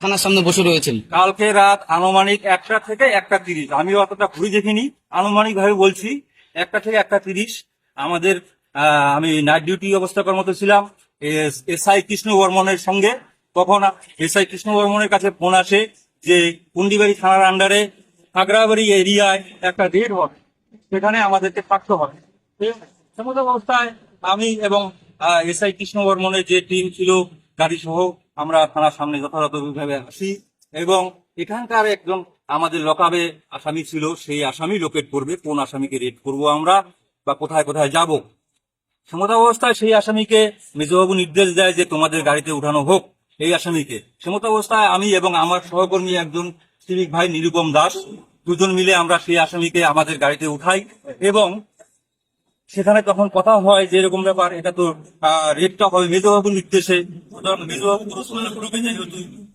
থানার সামনে বসে রয়েছেন। কালকে রাত আনুমানিক একটা থেকে একটা তিরিশ। আমি অতটা ঘুরে দেখিনি। আনুমানিক ভাবে বলছি, একটা থেকে একটা তিরিশ। আমাদের আমি নাইট ডিউটি অবস্থা কর্মরত ছিলাম। এস আই কৃষ্ণ বর্মনের সঙ্গে। তখন এস আই কৃষ্ণ বর্মনের কাছে ফোন আসে যে কুন্ডিবাড়ি থানার আন্ডারে খাগড়াবাড়ি এরিয়ায় একটা রেড হবে সেখানে আমাদেরকে থাকতে হবে। সমস্ত অবস্থায় আমি এবং এস আই কৃষ্ণ বর্মনের যে টিম ছিল গাড়ি সহ আমরা থানার সামনে যথাযথভাবে আসি এবং এখানকার একজন আমাদের লকাবে আসামি ছিল, সেই আসামি লোকেট করবে, কোন আসামিকে রেড করব আমরা বা কোথায় কোথায় যাব। সমতা অবস্থায় সেই আসামিকে মেজবাবু নির্দেশ দেয় যে তোমাদের গাড়িতে উঠানো হোক এই আসামিকে। সমতা অবস্থায় আমি এবং আমার সহকর্মী একজন সিভিক ভাই নিরুপম দাস, দুজন মিলে আমরা সেই আসামিকে আমাদের গাড়িতে উঠাই এবং সেখানে তখন কথা হয় যে এরকম ব্যাপার, এটা তো রেটটা হবে মেজবাবুর নির্দেশে।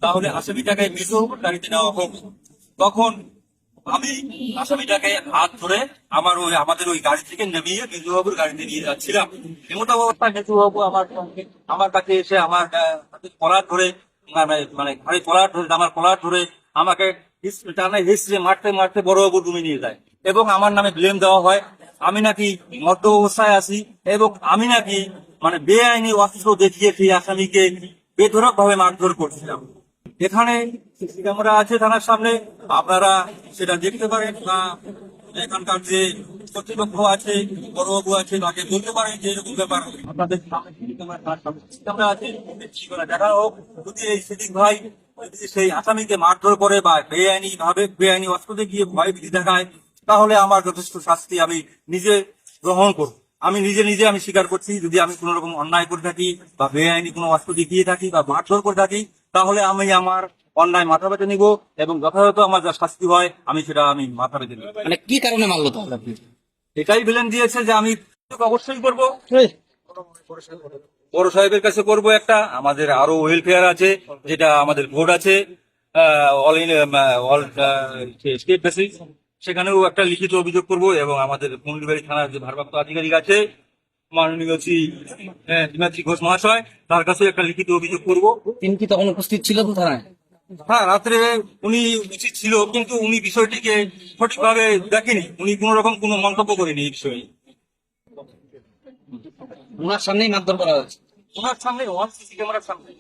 তাহলে আসামিটাকে মেজবাবুর গাড়িতে নেওয়া হোক। তখন আমি আসামিটাকে হাত ধরে আমার ওই, আমাদের ওই গাড়ি থেকে নামিয়ে মেজবাবুর গাড়িতে নিয়ে যাচ্ছিলাম। এমত অবস্থায় মেজবাবু আমার আমার কাছে এসে আমার কলার ধরে মানে মানে ঘাড়ি কলার ধরে, আমার কলার ধরে আমাকে টানে হিসড়ে মারতে মারতে বড়বাবু রুমে নিয়ে যায়। এবং আমার নামে ব্লেম দেওয়া হয়। আমি নাকি মদ্য অবস্থায় আছি এবং আমি নাকি মানে বেআইনি অস্ত্র দেখিয়ে সেই আসামিকে বেধরক ভাবে মারধর করছিলাম। এখানে ক্যামেরা আছে থানার সামনে, আপনারা সেটা দেখতে পারেন বা এখানকার যে কর্তৃপক্ষ আছে, বড়বাবু আছে, তাকে বলতে পারেন যে এরকম ব্যাপার আপনাদের সামনে আছে দেখা হোক, যদি এই সিদ্দিক ভাই সেই আসামিকে মারধর করে বা বেআইনি ভাবে বেআইনি অস্ত্র দেখিয়ে ভয় ভীতি দেখায় তাহলে আমার যথেষ্ট শাস্তি আমি নিজে গ্রহণ করব। আমি নিজে নিজে আমি স্বীকার করছি যদি আমি কোনো রকম অন্যায় করে থাকি বা বেআইনি কোনো অস্ত্র দেখিয়ে থাকি বা মারধর করে থাকি তাহলে আমি আমার অন্যায় মাথা পেতে নিব এবং যথাযথ আমার যা শাস্তি হয় আমি সেটা আমি মাথা পেতে নিব। মানে কি কারণে মারলো তাহলে আপনি? এটাই বিলেন দিয়েছে যে আমি অবশ্যই করব। বড় সাহেবের কাছে করব একটা। আমাদের আরও ওয়েলফেয়ার আছে যেটা আমাদের ভোট আছে। All in all state basis সেখানেও একটা লিখিত অভিযোগ করব এবং আমাদের মুন্ডিবাড়ি থানার যে ভারপ্রাপ্ত আধিকারিক আছে মাননীয় শ্রী আহ, ঘোষ মহাশয় তার কাছেও একটা লিখিত অভিযোগ করব। তিনি কি তখন উপস্থিত থানায়? হ্যাঁ রাত্রে উনি উচিত ছিল কিন্তু উনি বিষয়টিকে সঠিকভাবে দেখেনি। উনি কোন রকম কোনো মন্তব্য করেনি এই বিষয়ে। ওনার সামনেই মারধর করা হয়েছে। ওনার সামনে ওয়ান সিসি ক্যামেরার সামনে।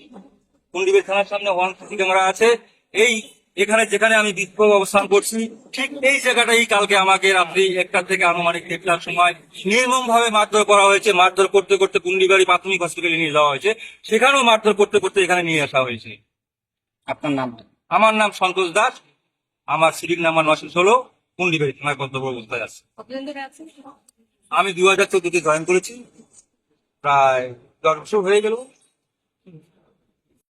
কুন্ডিবের থানার সামনে ওয়ান সিসি ক্যামেরা আছে। এই এখানে যেখানে আমি বিক্ষোভ অবস্থান করছি ঠিক এই জায়গাটাই কালকে আমাকে রাত্রি একটা থেকে আনুমানিক দেড়টার সময় নির্মম ভাবে মারধর করা হয়েছে। মারধর করতে করতে কুন্ডিবাড়ি প্রাথমিক হসপিটালে নিয়ে যাওয়া হয়েছে। সেখানেও মারধর করতে করতে এখানে নিয়ে আসা হয়েছে। আপনার নাম? আমার নাম সন্তোষ দাস। আমার সিভিক নাম্বার নশো ষোলো কুন্ডিবাড়ি থানায় কর্তব্য অবস্থায় আছে। আমি দু হাজার চোদ্দতে জয়েন করেছি। প্রায় দশ বছর হয়ে গেল।